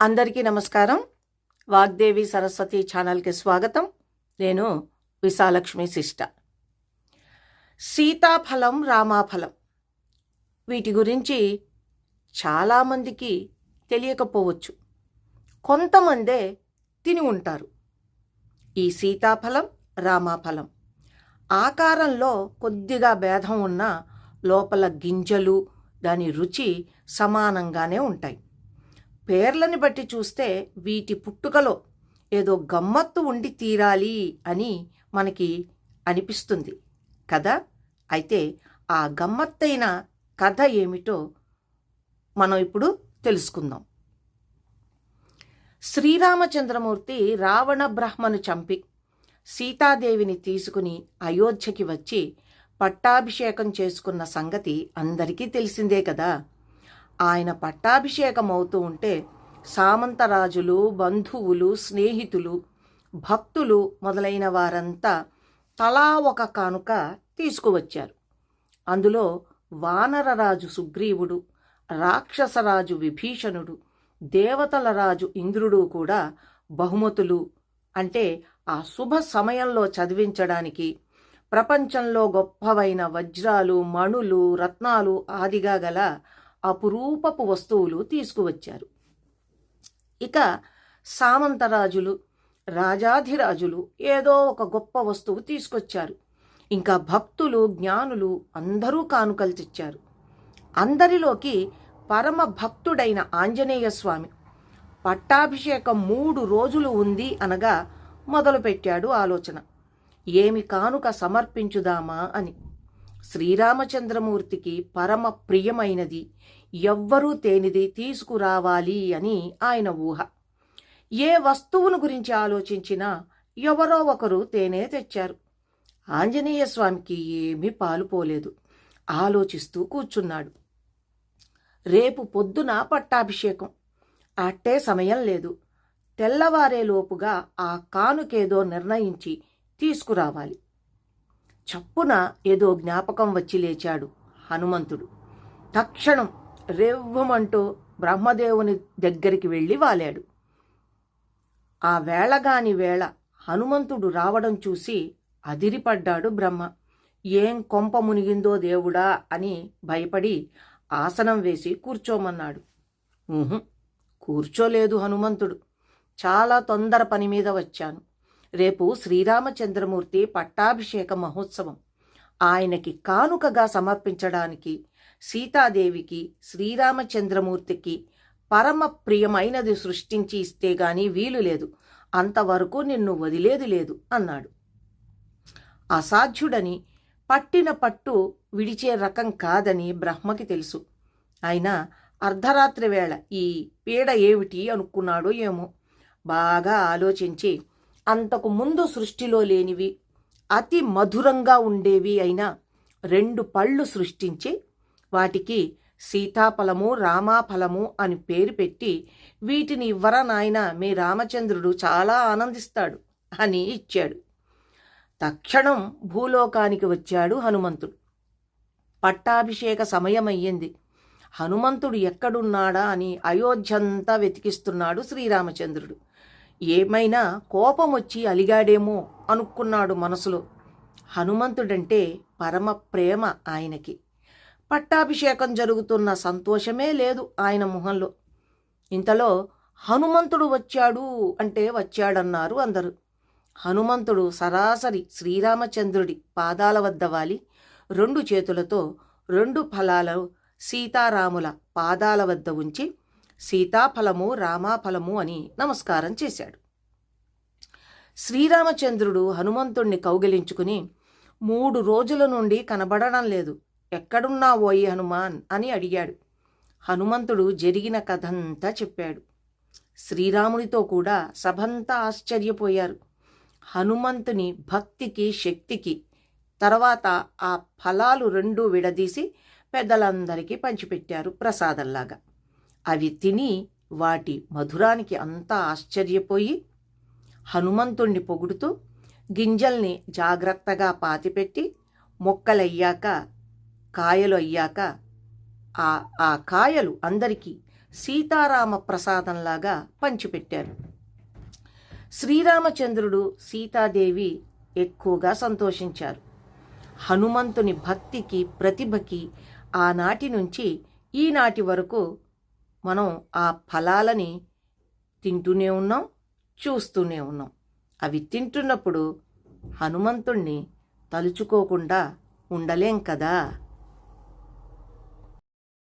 అందరికీ నమస్కారం. వాగ్దేవి సరస్వతి ఛానల్కి స్వాగతం. నేను విశాలక్ష్మి శిష్ట. సీతాఫలం రామాఫలం వీటి గురించి చాలామందికి తెలియకపోవచ్చు. కొంతమందే తిని ఉంటారు. ఈ సీతాఫలం రామాఫలం ఆకారంలో కొద్దిగా భేదం ఉన్న లోపల గింజలు దాని రుచి సమానంగానే ఉంటాయి. పేర్లని బట్టి చూస్తే వీటి పుట్టుకలో ఏదో గమ్మత్తు ఉండి తీరాలి అని మనకి అనిపిస్తుంది కదా? అయితే ఆ గమ్మత్తైన కథ ఏమిటో మనం ఇప్పుడు తెలుసుకుందాం. శ్రీరామచంద్రమూర్తి రావణ బ్రహ్మను చంపి సీతాదేవిని తీసుకుని అయోధ్యకి వచ్చి పట్టాభిషేకం చేసుకున్న సంగతి అందరికీ తెలిసిందే కదా? ఆయన పట్టాభిషేకం అవుతూ ఉంటే సామంతరాజులు బంధువులు స్నేహితులు భక్తులు మొదలైన వారంతా తలా ఒక కానుక తీసుకువచ్చారు. అందులో వానరరాజు సుగ్రీవుడు రాక్షసరాజు విభీషణుడు దేవతల రాజు ఇంద్రుడు కూడా బహుమతులు. అంటే ఆ శుభ సమయంలో చదివించడానికి ప్రపంచంలో గొప్పవైన వజ్రాలు మణులు రత్నాలు ఆదిగా గల అపురూపపు వస్తువులు తీసుకువచ్చారు. ఇక సామంతరాజులు రాజాధిరాజులు ఏదో ఒక గొప్ప వస్తువు తీసుకొచ్చారు. ఇంకా భక్తులు జ్ఞానులు అందరూ కానుకలు తెచ్చారు. అందరిలోకి పరమ భక్తుడైన ఆంజనేయ స్వామి. పట్టాభిషేకం మూడు రోజులు ఉంది అనగా మొదలుపెట్టాడు ఆలోచన. ఏమి కానుక సమర్పించుదామా అని. శ్రీరామచంద్రమూర్తికి పరమ ప్రియమైనది ఎవ్వరూ తేనిది తీసుకురావాలి అని ఆయన ఊహ. ఏ వస్తువును గురించి ఆలోచించినా ఎవరో ఒకరు తేనె తెచ్చారు. ఆంజనేయ స్వామికి ఏమీ పాలుపోలేదు ఆలోచిస్తూ కూర్చున్నాడు. రేపు పొద్దున పట్టాభిషేకం. అట్టే సమయం లేదు. తెల్లవారేలోపుగా ఆ కానుకేదో నిర్ణయించి తీసుకురావాలి. చప్పున ఏదో జ్ఞాపకం వచ్చి లేచాడు హనుమంతుడు. తక్షణం రేవ్వమంటూ బ్రహ్మదేవుని దగ్గరికి వెళ్ళి వాలాడు. ఆ వేళగాని వేళ హనుమంతుడు రావడం చూసి అదిరిపడ్డాడు బ్రహ్మ. ఏం కొంప మునిగిందో దేవుడా అని భయపడి ఆసనం వేసి కూర్చోమన్నాడు. కూర్చోలేదు హనుమంతుడు. చాలా తొందర పని మీద వచ్చాను. రేపు శ్రీరామచంద్రమూర్తి పట్టాభిషేక మహోత్సవం. ఆయనకి కానుకగా సమర్పించడానికి సీతాదేవికి శ్రీరామచంద్రమూర్తికి పరమ ప్రియమైనది సృష్టించి ఇస్తే గాని వీలు లేదు. అంతవరకు నిన్ను వదిలేది లేదు అన్నాడు. అసాధ్యుడని పట్టిన పట్టు విడిచే రకం కాదని బ్రహ్మకి తెలుసు. అయినా అర్ధరాత్రి వేళ ఈ పీడ ఏమిటి అనుకున్నాడో ఏమో. బాగా ఆలోచించి అంతకు ముందు సృష్టిలో లేనివి అతి మధురంగా ఉండేవి అయిన రెండు పళ్ళు సృష్టించి వాటికి సీతాఫలము రామాఫలము అని పేరు పెట్టి వీటిని ఇవ్వరా నాయన మీ రామచంద్రుడు చాలా ఆనందిస్తాడు అని ఇచ్చాడు. తక్షణం భూలోకానికి వచ్చాడు హనుమంతుడు. పట్టాభిషేక సమయమయ్యింది. హనుమంతుడు ఎక్కడున్నాడా అని అయోధ్యంతా వెతికిస్తున్నాడు శ్రీరామచంద్రుడు. ఏమైనా కోపం వచ్చి అలిగాడేమో అనుకున్నాడు మనసులో. హనుమంతుడంటే పరమ ప్రేమ ఆయనకి. పట్టాభిషేకం జరుగుతున్న సంతోషమే లేదు ఆయన మొహంలో. ఇంతలో హనుమంతుడు వచ్చాడు అంటే వచ్చాడన్నారు అందరూ. హనుమంతుడు సరాసరి శ్రీరామచంద్రుడి పాదాల వద్ద వాలి రెండు చేతులతో రెండు ఫలాలు సీతారాముల పాదాల వద్ద ఉంచి సీతాఫలము రామాఫలము అని నమస్కారం చేశాడు. శ్రీరామచంద్రుడు హనుమంతుణ్ణి కౌగిలించుకుని మూడు రోజుల నుండి కనబడడం లేదు. ఎక్కడున్నావోయి హనుమాన్? అని అడిగాడు. హనుమంతుడు జరిగిన కథంతా చెప్పాడు. శ్రీరామునితో కూడా సభంతా ఆశ్చర్యపోయారు. హనుమంతుని భక్తికి శక్తికి తర్వాత ఆ ఫలాలు రెండూ విడదీసి పెద్దలందరికీ పంచిపెట్టారు ప్రసాదంలాగా. అవి తిని వాటి మధురానికి అంతా ఆశ్చర్యపోయి హనుమంతుణ్ణి పొగుడుతూ గింజల్ని జాగ్రత్తగా పాతిపెట్టి మొక్కలయ్యాక కాయలు అయ్యాక ఆ ఆ కాయలు అందరికీ సీతారామ ప్రసాదంలాగా పంచిపెట్టారు. శ్రీరామచంద్రుడు సీతాదేవి ఎక్కువగా సంతోషించారు. హనుమంతుని భక్తికి ప్రతిభకి ఆనాటి నుంచి ఈనాటి వరకు మనం ఆ ఫలాలని తింటూనే ఉన్నాం చూస్తూనే ఉన్నాం. అవి తింటున్నప్పుడు హనుమంతుణ్ణి తలుచుకోకుండా ఉండలేం కదా?